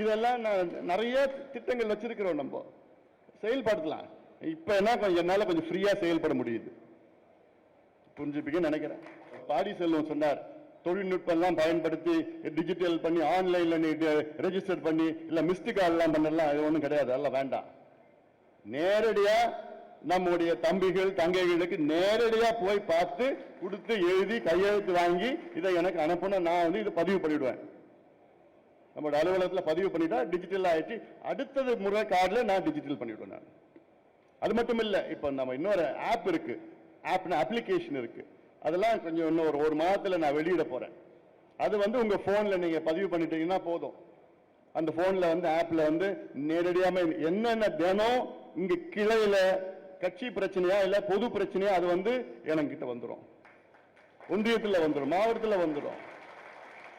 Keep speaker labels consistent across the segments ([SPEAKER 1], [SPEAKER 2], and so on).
[SPEAKER 1] இதெல்லாம் நான் நிறைய திட்டங்கள் வச்சிருக்கிறோம் நம்ம. செயல்படுத்தலாம். இப்போ என்ன கொஞ்சம் என்னால் கொஞ்சம் ஃப்ரீயாக செயல்பட முடியுது. புரிஞ்சுப்பீங்கன்னு நினைக்கிறேன். பாடி செல்வம் சொன்னார். தொழில்நுட்பம்லாம் பயன்படுத்தி டிஜிட்டல் பண்ணி ஆன்லைனில் நீ ரெஜிஸ்டர் பண்ணி இல்லை மிஸ்டு கால்லாம் பண்ணலாம். அது ஒன்றும் கிடையாது. அதெல்லாம் வேண்டாம். நேரடியாக நம்முடைய தம்பிகள் தங்கைகளுக்கு நேரடியாக போய் பார்த்து கொடுத்து எழுதி கையெழுத்து வாங்கி இதை எனக்கு அனுப்பணும். நான் வந்து இதை பதிவு பண்ணிவிடுவேன் நம்மளோட அலுவலகத்தில் பதிவு பண்ணிட்டா டிஜிட்டல் ஆகிட்டு அடுத்தது முறை கார்டில் நான் டிஜிட்டல் பண்ணிவிடுவேன் நான். அது மட்டும் இல்லை இப்போ நம்ம இன்னொரு ஆப் இருக்கு. ஆப்னு அப்ளிகேஷன் இருக்கு. அதெல்லாம் கொஞ்சம் இன்னும் ஒரு ஒரு மாதத்தில் நான் வெளியிட போகிறேன் அது வந்து உங்கள் ஃபோனில் நீங்கள் பதிவு பண்ணிட்டீங்கன்னா போதும். அந்த ஃபோனில் வந்து ஆப்பில் வந்து நேரடியாக என்னென்ன தினம் இங்கே கிளையில் கட்சி பிரச்சனையா இல்லை பொது பிரச்சனையா அது வந்து எனக்கிட்ட வந்துடும் ஒன்றியத்தில் வந்துடும் மாவட்டத்தில் வந்துடும்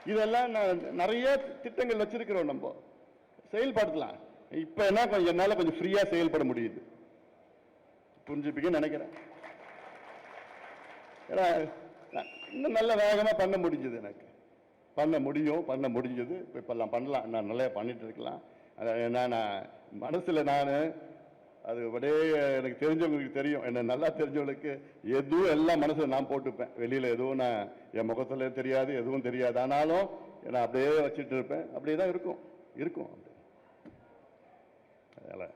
[SPEAKER 1] இதெல்லாம் நான் நிறைய திட்டங்கள் வச்சிருக்கிறோம் நம்ம. செயல்படுத்தலாம். இப்ப என்ன கொஞ்சம் என்னால கொஞ்சம் ஃப்ரீயா செயல்பட முடியுது. புரிஞ்சுப்பீங்கன்னு நினைக்கிறேன். ஏன்னா இன்னும் நல்ல வேகமா பண்ண முடிஞ்சது எனக்கு. பண்ண முடியும் பண்ண முடிஞ்சது. இப்ப இப்பெல்லாம் பண்ணலாம். நான் நல்லா பண்ணிட்டு இருக்கலாம். நான் மனசுல நான் அது அப்படியே எனக்கு தெரிஞ்சவங்களுக்கு தெரியும். என்னை நல்லா தெரிஞ்சவங்களுக்கு எதுவும் எல்லாம் மனசில் நான் போட்டுப்பேன். வெளியில் எதுவும் நான் என் முகத்தில் தெரியாது எதுவும் தெரியாது. ஆனாலும் நான் அப்படியே வச்சுட்டு இருப்பேன். அப்படியே தான் இருக்கும். இருக்கும் அப்படி. அதனால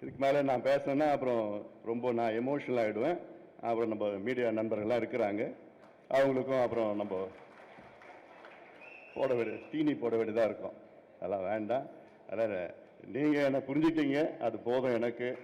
[SPEAKER 1] இதுக்கு மேலே நான் பேசினேன்னா அப்புறம் ரொம்ப நான் எமோஷனல் ஆகிடுவேன் அப்புறம் நம்ம மீடியா நண்பர்கள்லாம் இருக்கிறாங்க. அவங்களுக்கும் அப்புறம் நம்ம போட வேண்டிய தீனி போட வேண்டியதாக இருக்கும். அதெல்லாம் வேண்டாம். அதனால் நீங்கள் என்னை புரிஞ்சுட்டீங்க அது போதும் எனக்கு.